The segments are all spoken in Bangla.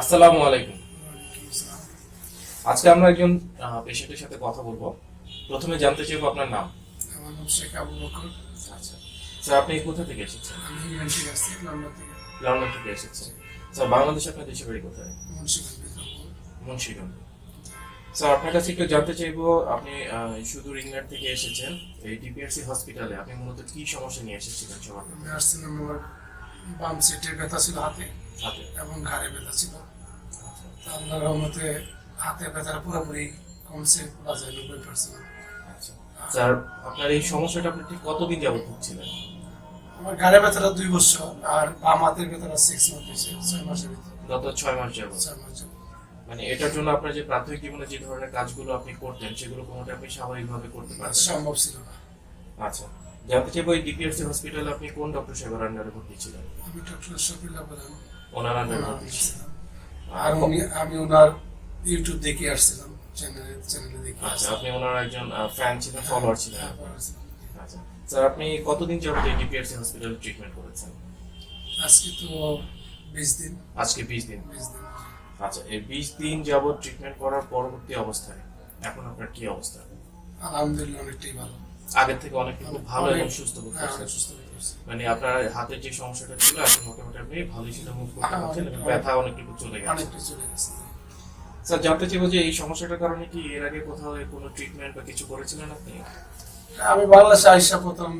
আসসালামু আলাইকুম। আজকে আমরা একজন পেশেন্টের সাথে কথা বলব। প্রথমে জানতে চাইব আপনার নাম। আমার নাম শেখ আবু বকর। আচ্ছা। স্যার আপনি কোথা থেকে এসেছেন? আমি ইংল্যান্ড থেকে আসছি লন্ডন থেকে। লন্ডন থেকে এসেছেন। স্যার বাংলাদেশে আপনার দেশের বাড়ি কোথায়? মুন্সিগঞ্জ। স্যার আপনার কাছে একটু জানতে চাইব আপনি সুদূর ইংল্যান্ড থেকে এসেছেন এই ডিপিআরসি হসপিটালে আপনি মূলত কি সমস্যা নিয়ে এসেছিলেন সবার? আসছিলাম আমার বাম সিটে ব্যথা ছিল হাতে। এবং ঘাড়ে ব্যথা ছিল। আল্লাহর রহমতে হাতে ব্যথাটা পুরোপুরি কমছে বলা যায় নব্বই পার্সেন্ট আচ্ছা। স্যার আপনার এই সমস্যাটা আপনি ঠিক কতদিন যাবত ভুগছিলেন? আমার ঘাড়ে ব্যথাটা দুই বছর আর বাম হাতের ব্যথাটা সিক্স মান্থ হয়েছে ছয় মাসের ভিতরে। গত ছয় মাস যাবত ছয় মাস যাবত। মানে এটার জন্য আপনার যে প্রাথমিক জীবনে যে ধরনের কাজগুলো আপনি করতেন সেগুলো কোনোটা আপনি স্বাভাবিকভাবে করতে আর পারছেন সম্ভব ছিল না। আচ্ছা। জানতে চাইব এই ডিপিএসসি হসপিটালে আপনি কোন ডক্টর সাহেবের আন্ডারে ভর্তি ছিলেন? আমি ডক্টর শফিল্লা প্রধান। ওনার। আর উনি আমি ওনার ইউটিউব দেখে আসছিলাম চ্যানেলে চ্যানেলে দেখে আচ্ছা আপনি ওনার একজন ফ্যান ছিলেন ফলোয়ার ছিলেন। আচ্ছা স্যার আপনি কতদিন যাবত এই ডিপিএসসি হসপিটালে ট্রিটমেন্ট করেছেন? আজকে তো বিশ দিন। আজকে বিশ দিন। বিশ দিন। আচ্ছা এই বিশ দিন যাবত ট্রিটমেন্ট করার পরবর্তী অবস্থায় এখন আপনার কি অবস্থা? আলহামদুলিল্লাহ অনেকটাই ভালো। আগের থেকে অনেক খুব ভালো এবং সুস্থ বোধ হ্যাঁ, করছেন। সুস্থ। মানে আপনার হাতের যে সমস্যাটা ছিল এখন মোটামুটি আপনি ভালোই সেটা মুভ করতে হ্যাঁ, পারছেন এবং ব্যথা অনেকটুকু চলে গেছে। চলে গেছে। স্যার জানতে চাইব যে এই সমস্যাটার কারণে কি এর আগে কোথাও কোনো ট্রিটমেন্ট বা কিছু করেছিলেন আপনি? আমি বাংলাদেশে আইসা প্রথম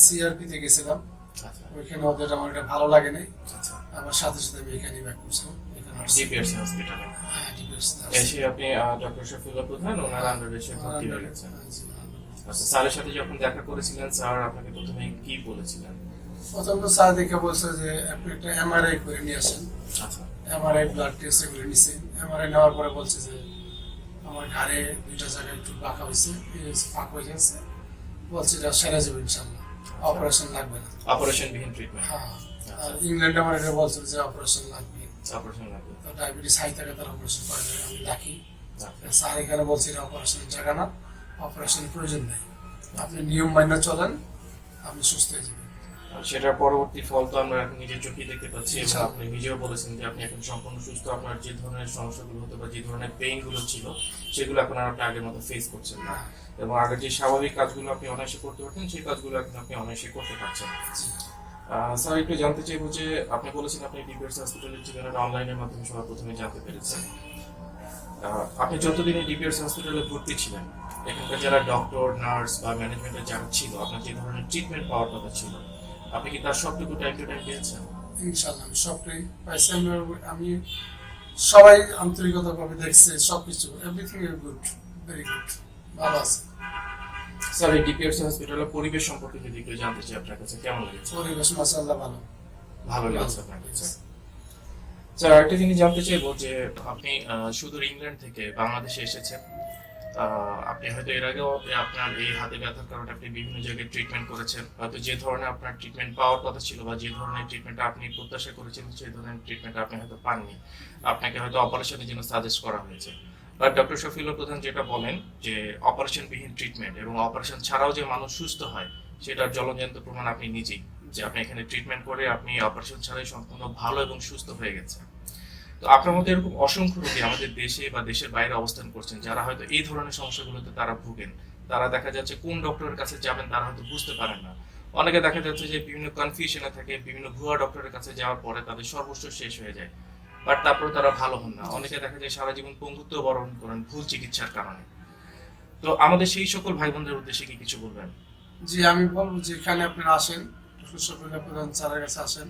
সিআরপি তে গেছিলাম। আচ্ছা। ওইখানে ওদের আমার এটা ভালো লাগে নাই। আচ্ছা। আমার সাথে সাথে আমি এখানে ব্যাক করছিলাম। এখানে আসছি। হসপিটালে হ্যাঁ। এসে আপনি ডক্টর শফিউল্লাহ প্রধান ওনার আন্ডারে এসে ভর্তি হয়ে গেছেন। হ্যাঁ। আচ্ছা স্যারের সাথে যখন দেখা করেছিলেন স্যার আপনাকে প্রথমে কি বলেছিলেন? প্রথম তো স্যার দেখে বলছে যে আপনি একটা এমআরআই করে নিয়ে আসেন। আচ্ছা। এমআরআই ব্লাড টেস্ট করে নিছে। এমআরআই নেওয়ার পরে বলছে যে আমার ঘাড়ে দুইটা জায়গায় একটু বাঁকা হয়েছে ফাঁক হয়ে গেছে বলছে এটা সেরে যাবে ইনশাল্লাহ অপারেশন লাগবে না। অপারেশন বিহীন ট্রিটমেন্ট হ্যাঁ। আর ইংল্যান্ডে আমার এটা বলছিল যে অপারেশন লাগবে। অপারেশন লাগবে। তো ডায়াবেটিস হাই থাকে তার অপারেশন করে দেবে। আমি ডাকি আচ্ছা। স্যার এখানে বলছি এটা অপারেশনের জায়গা না। অপারেশনের প্রয়োজন নেই। আপনি নিয়ম মান্য চলেন আপনি সুস্থ হয়ে যাবেন। সেটার পরবর্তী ফল তো আমরা এখন নিজের চোখেই দেখতে পাচ্ছি এবং। আপনি নিজেও বলেছেন যে আপনি এখন সম্পূর্ণ সুস্থ। আপনার যে ধরনের সমস্যাগুলো হতো বা যে ধরনের পেইনগুলো ছিল সেগুলো এখন আর আপনি আগের মতো ফেস করছেন না। এবং আগে যে স্বাভাবিক কাজগুলো আপনি অনায়াসে করতে পারতেন সেই কাজগুলো এখন আপনি অনায়াসে করতে পারছেন স্যার একটু জানতে চাইব যে আপনি বলেছেন আপনি ডিপিএস হসপিটালের ঠিকানাটা অনলাইনের মাধ্যমে সবার প্রথমে জানতে পেরেছেন। আপনি যতদিন ডিপিএস হসপিটালে ভর্তি ছিলেন এখানকার যারা ডক্টর নার্স বা ম্যানেজমেন্টের যারা ছিল আপনার যে ধরনের ট্রিটমেন্ট পাওয়ার কথা ছিল আপনি কি তার সবটুকু টাইম টু টাইম পেয়েছেন? ইনশাল্লাহ আমি সবটাই পাইছি আমি সবাই আন্তরিকতাভাবে দেখছে সবকিছু everything is good very good ভালো আছে। স্যার এই হসপিটালের পরিবেশ সম্পর্কে যদি একটু জানতে চাই আপনার কাছে কেমন লেগেছে? পরিবেশ মাসাল্লাহ ভালো। ভালো লেগেছে আপনার কাছে। স্যার আরেকটা জিনিস জানতে চাইব যে আপনি সুদূর ইংল্যান্ড থেকে বাংলাদেশে এসেছেন আপনি হয়তো এর আগেও আপনার এই হাতে ব্যথার কারণে আপনি বিভিন্ন জায়গায় ট্রিটমেন্ট করেছেন, হয়তো যে ধরনের আপনার ট্রিটমেন্ট পাওয়ার কথা ছিল বা যে ধরনের ট্রিটমেন্ট আপনি প্রত্যাশা করেছেন, সেই ধরনের ট্রিটমেন্ট আপনি হয়তো পাননি। আপনাকে হয়তো অপারেশনের জন্য সাজেস্ট করা হয়েছে। বাট ডক্টর শফিউল্লাহ প্রধান যেটা বলেন যে অপারেশন বিহীন ট্রিটমেন্ট এবং অপারেশন ছাড়াও যে মানুষ সুস্থ হয়, সেটার জলজ্যান্ত প্রমাণ আপনি নিজেই, যে আপনি এখানে ট্রিটমেন্ট করে আপনি অপারেশন ছাড়াই সম্পূর্ণ ভালো এবং সুস্থ হয়ে গেছেন। তো আপনার মধ্যে এরকম অসংখ্য রোগী আমাদের দেশে বা দেশের বাইরে অবস্থান করছেন, যারা হয়তো এই ধরনের সমস্যাগুলোতে তারা ভুগেন। তারা দেখা যাচ্ছে কোন ডক্টরের কাছে যাবেন তারা হয়তো বুঝতে পারেন না। অনেকে দেখা যাচ্ছে যে বিভিন্ন কনফিউশনে থাকে, বিভিন্ন ভুয়া ডক্টরের কাছে যাওয়ার পরে তাদের সর্বস্ব শেষ হয়ে যায়। বাট তারপরে তারা ভালো হন না। অনেকে দেখা যায় সারা জীবন পঙ্গুত্ব বরণ করেন ভুল চিকিৎসার কারণে। তো আমাদের সেই সকল ভাই বোনদের উদ্দেশ্যে কি কিছু বলবেন? জি, আমি বলব যে এখানে আপনারা আসেন সুশফিল্লা প্রধান স্যারের কাছে আসেন।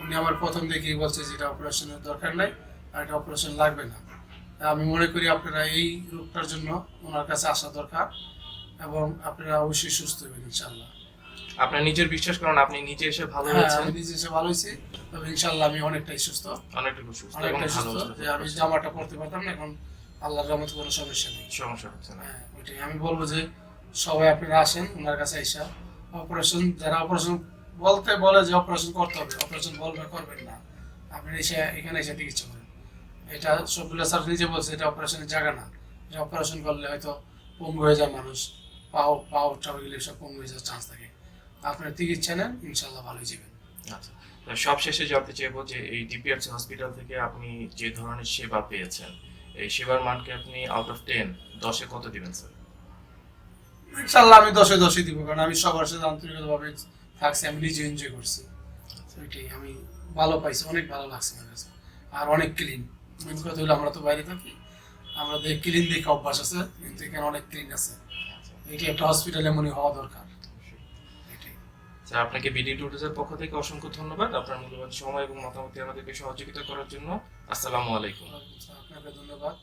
উনি আমার প্রথম দেখেই বলছে যে এটা অপারেশনের দরকার নাই আর এটা অপারেশন লাগবে না। আমি মনে করি আপনারা এই রোগটার জন্য ওনার কাছে আসা দরকার এবং আপনারা অবশ্যই সুস্থ হবেন ইনশাল্লাহ আপনার নিজের বিশ্বাস করেন আপনি নিজে এসে ভালো হ্যাঁ হয়েছেন। আমি নিজে এসে ভালো হয়েছি তবে ইনশাল্লাহ আমি অনেকটাই সুস্থ। অনেকটুকু সুস্থ অনেকটাই ভালো সুস্থ যে আমি জামাটা পরতে পারতাম না এখন আল্লাহর রহমতে কোনো সমস্যা নেই। সমস্যা হচ্ছে না। হ্যাঁ ওইটাই। আমি বলব যে সবাই আপনারা আসেন ওনার কাছে এসে অপারেশন যারা অপারেশন বলতে বলে যে অপারেশন করতে হবে অপারেশন বলবে করবেন না। আপনি এসে এখানে এসে চিকিৎসা করেন। এটা সবগুলো স্যার নিজে বলছে এটা অপারেশনের জায়গা না। এটা অপারেশন করলে হয়তো পঙ্গু হয়ে যায় মানুষ পাও পাও টাও গেলে সব পঙ্গু হয়ে যাওয়ার চান্স থাকে। আপনার চিকিৎসা নেন ইনশাল্লাহ ভালো হয়ে যাবেন। আচ্ছা তো সব শেষে জানতে চাইব যে এই ডিপিআরসি হসপিটাল থেকে আপনি যে ধরনের সেবা পেয়েছেন এই সেবার মানকে আপনি আউট অফ টেন দশে কত দিবেন স্যার ইনশাল্লাহ আমি দশে দশই দিব কারণ আমি সবার সাথে আন্তরিকভাবে থাকছি আমি নিজে এনজয় করছি। ওইটাই আমি ভালো পাইছি অনেক ভালো লাগছে আমার কাছে। আর অনেক ক্লিন মেন কথা হলো আমরা তো বাইরে থাকি আমাদের ক্লিন দেখে অভ্যাস আছে কিন্তু এখানে অনেক ক্লিন আছে। এটি একটা হসপিটাল এমনই হওয়া দরকার। এটাই। স্যার আপনাকে বিডি টুরিজের পক্ষ থেকে অসংখ্য ধন্যবাদ আপনার মূল্যবান সময় এবং মতামত আমাদেরকে সহযোগিতা করার জন্য। আসসালামু আলাইকুম। আপনাকে ধন্যবাদ।